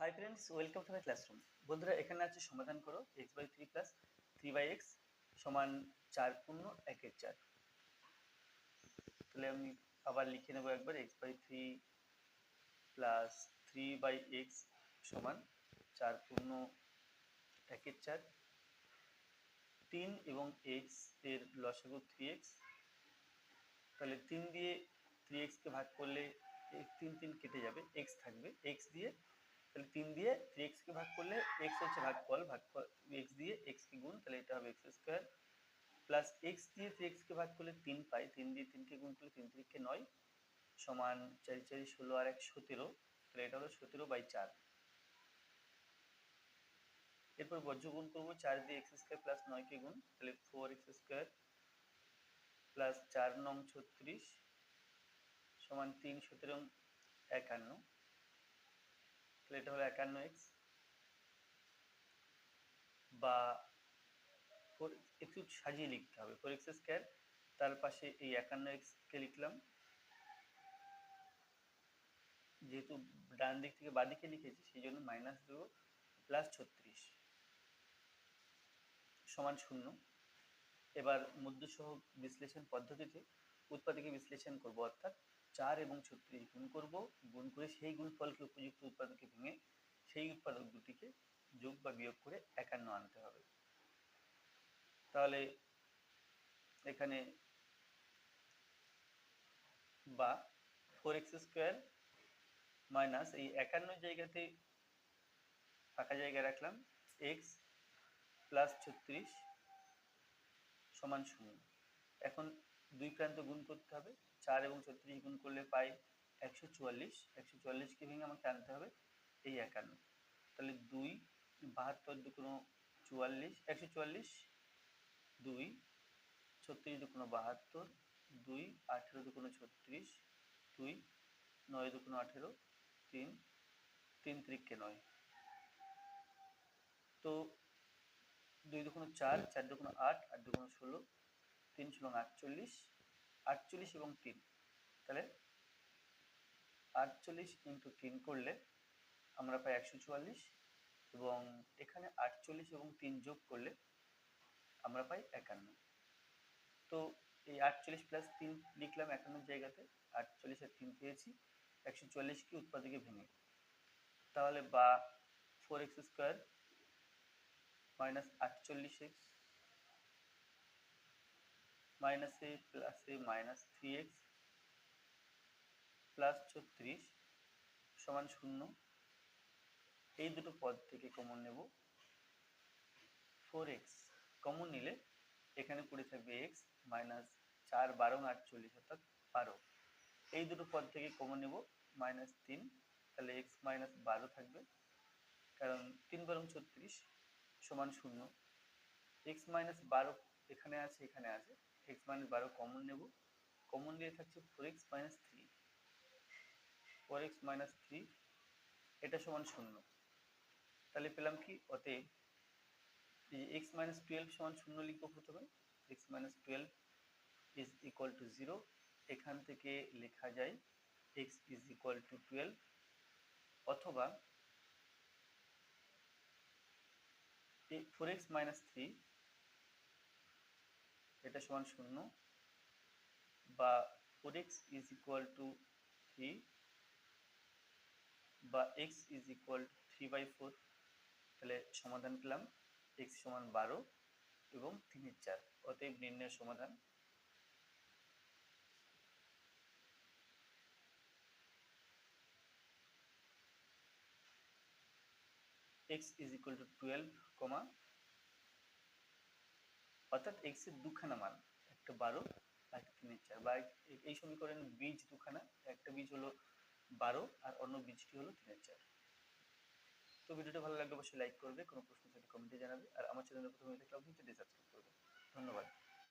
Hi friends welcome to my classroom বন্ধুরা, এখানে আছে সমাধান করো X by three plus three by X সমান চার পূর্ণ একের চার। তাহলে আমি আবার লিখে নেব একবার X by three plus three by X সমান চার পূর্ণ একের চার। তিন এবং এক্সের লসাগু থ্রি এক্স তাহলে তিন দিয়ে থ্রি এক্সকে ভাগ করলে তিন তিন কেটে যাবে এক্স থাকবে। এক্স দিয়ে তাহলে তিন দিয়ে থ্রি এক্সকে ভাগ করলে এক্স হচ্ছে ভাগফল ভাগফল এক্স দিয়ে এক্সকে গুণ, তাহলে এটা হবে এক্স স্কোয়ার প্লাস এক্স দিয়ে থ্রি এক্সকে ভাগ করলে তিন পাই, তিন দিয়ে তিনকে গুণ করলে তিন তিরিকে নয় সমান চারি চারি ষোলো আর এক সতেরো, তাহলে এটা হলো সতেরো বাই চার। এরপর বজ্র গুণ করব, চার দিয়ে এক্স স্কোয়ার প্লাস নয়কে গুণ, তাহলে ফোর এক্স স্কোয়ার প্লাস চার নং ছত্রিশ সমান তিন সতেরো একান্ন। তাহলে এটা হলো একান্ন এক্স বা একটু সাজিয়ে লিখতে হবে। ফোর এক্স স্কোয়ার তার পাশে এই একান্ন এক্সকে লিখলাম। যেহেতু ডান দিক থেকে বাঁ দিকে লিখেছি, সেই জন্য মাইনাস দেবো প্লাস ছত্রিশ সমান শূন্য। এবার মধ্যসহ বিশ্লেষণ পদ্ধতিতে উৎপাদকে বিশ্লেষণ করব, অর্থাৎ চার এবং ছত্রিশ গুণ করব, গুণ করে সেই গুণফলকে উপযুক্ত উৎপাদকে ভেঙে সেই উৎপাদক দুটিকে যোগ বা বিয়োগ করে একান্ন আনতে হবে। তাহলে এখানে বা ফোর এক্স স্কোয়ার মাইনাস এই একান্ন জায়গাতে ফাঁকা জায়গা রাখলাম এক্স প্লাস ছত্রিশ সমান শূন্য। এখন দুই প্রান্ত গুণ করতে হবে, চার এবং ছত্রিশ গুণ করলে পাই একশো চুয়াল্লিশ। একশো চুয়াল্লিশকে ভেঙে আমাকে আনতে হবে এই একান্ন। তাহলে দুই, বাহাত্তর দুকোনো চুয়াল্লিশ, একশো চুয়াল্লিশ, দুই, ছত্রিশ দুকোনো বাহাত্তর, দুই, আঠেরো দুকোনো ছত্রিশ, দুই, নয় দুকোনো আঠেরো, তিন তিন ত্রিককে নয়। তো দুই দুকোনো চার চার দুকোনো আট আট দুকোনো ষোলো তিন ষোলো আটচল্লিশ আটচল্লিশ এবং তিন। তাহলে আটচল্লিশ ইন্টু তিন করলে আমরা পাই একশো চুয়াল্লিশ এবং এখানে আটচল্লিশ এবং তিন যোগ করলে আমরা পাই একান্ন। তো এই আটচল্লিশ প্লাস তিন লিখলাম একান্ন জায়গাতে, আটচল্লিশ আটচল্লিশের তিন পেয়েছি, একশো চুয়াল্লিশকে উৎপাদকে ভেঙে। তাহলে বা ফোর এক্স স্কোয়ার মাইনাস আটচল্লিশ X minus A plus A minus three X plus ছত্রিশ সমান শূন্য। এই দুটো পদ থেকে কমন নেব। ফোর এক্স কমন নিলে এখানে পড়ে থাকবে এক্স মাইনাস চার, বারো আটচল্লিশ অর্থাৎ বারো। এই দুটো পদ থেকে কমন নেব মাইনাস তিন। তাহলে এক্স মাইনাস বারো থাকবে। কারণ তিন, বারো ছত্রিশ সমান শূন্য। এক্স মাইনাস বারো এখানে আছে এখানে আছে। এক্স মাইনাস বারো কমন নেব। কমন দিয়ে থাকছে four X minus three four X minus three এটা সমান শূন্য। তাহলে পেলাম কি? অতএব এক্স মাইনাস টুয়েলভ সমান শূন্য লিখব প্রথমে। X minus twelve is equal to zero এখান থেকে লেখা যায় X is equal to twelve অথবা ফোর এক্স মাইনাস থ্রি এটা সমান শূন্য বা four X is equal to three বা X is equal three by four তাহলে সমাধান পেলাম এক্স সমান বারো এবং তিনের চার, অতএব নির্ণয় সমাধান। X is equal to twelve comma অর্থাৎ এক্সের দুখানা মান, একটা বারো, আর একটা তিনের চার। বা এই সমীকরণের বীজ দুখানা, একটা বীজ হলো বারো, আর অন্য বীজটি হলো তিনের চার। তো ভিডিওটা ভালো লাগলে অবশ্যই লাইক করবে, কোনো প্রশ্ন থাকলে কমেন্টে জানাবে, আর আমার চ্যানেলে প্রথমে দেখলে অবশ্যই সাবস্ক্রাইব করবে। ধন্যবাদ।